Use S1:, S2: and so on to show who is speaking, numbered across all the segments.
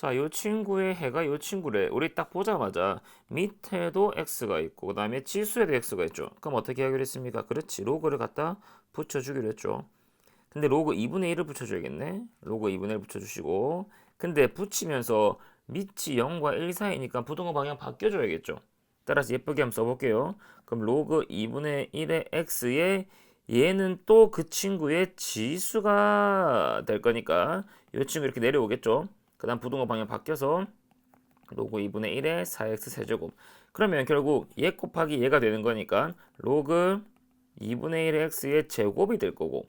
S1: 자, 요 친구의 해가 요 친구래. 우리 딱 보자마자 밑에도 x가 있고 그다음에 지수에도 x가 있죠. 그럼 어떻게 하기로 했습니까? 그렇지. 로그를 갖다 붙여 주기로 했죠. 근데 로그 2분의 1을 붙여 줘야겠네. 로그 2분의 1 붙여 주시고 근데 붙이면서 밑이 0과 1 사이니까 부동호 방향 바뀌어 줘야겠죠. 따라서 예쁘게 한번 써 볼게요. 그럼 로그 2분의 1의 x에 얘는 또 그 친구의 지수가 될 거니까 이 친구 이렇게 내려오겠죠. 그 다음 부동호 방향 바뀌어서 로그 2분의 1의 4x 세제곱 그러면 결국 얘 곱하기 얘가 되는 거니까 로그 2분의 1의 x의 제곱이 될 거고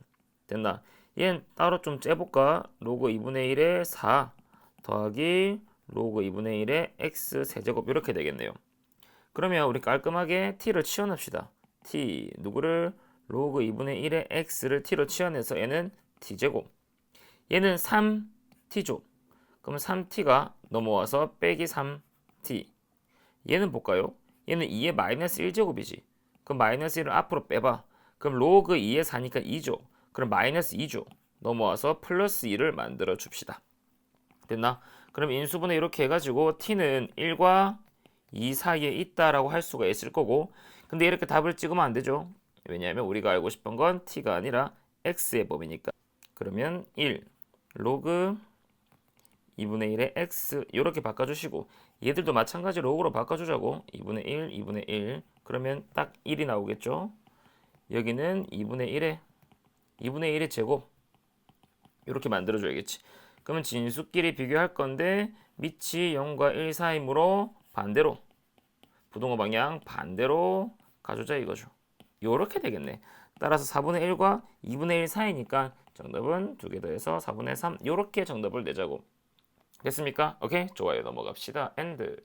S1: 됐나? 얘는 따로 좀 째볼까? 로그 2분의 1의 4 더하기 로그 2분의 1의 x 세제곱 이렇게 되겠네요. 그러면 우리 깔끔하게 t를 치워냅시다. t 누구를 로그 2분의 1의 x를 t로 치워내서 얘는 t제곱 얘는 3t죠. 그러면 3t가 넘어와서 빼기 3t 얘는 볼까요? 얘는 2의 마이너스 1제곱이지. 그럼 마이너스 1을 앞으로 빼봐. 그럼 로그 2의 4니까 2죠. 그럼 마이너스 2죠. 넘어와서 플러스 2를 만들어 줍시다. 됐나? 그럼 인수분해 이렇게 해가지고 t는 1과 2 사이에 있다라고 할 수가 있을 거고 근데 이렇게 답을 찍으면 안 되죠. 왜냐하면 우리가 알고 싶은 건 t가 아니라 x의 범위니까. 그러면 1 로그 2분의 1의 x 이렇게 바꿔주시고 얘들도 마찬가지로 로그로 바꿔주자고 2분의 1, 2분의 1 그러면 딱 1이 나오겠죠. 여기는 2분의 1의 2분의 1의 제곱 이렇게 만들어줘야겠지. 그러면 진수끼리 비교할 건데 밑이 0과 1 사이므로 반대로 부동호 방향 반대로 가주자 이거죠. 요렇게 되겠네. 따라서 4분의 1과 2분의 1 사이니까 정답은 두 개 더해서 4분의 3 요렇게 정답을 내자고. 됐습니까? 오케이 좋아요 넘어갑시다. 엔드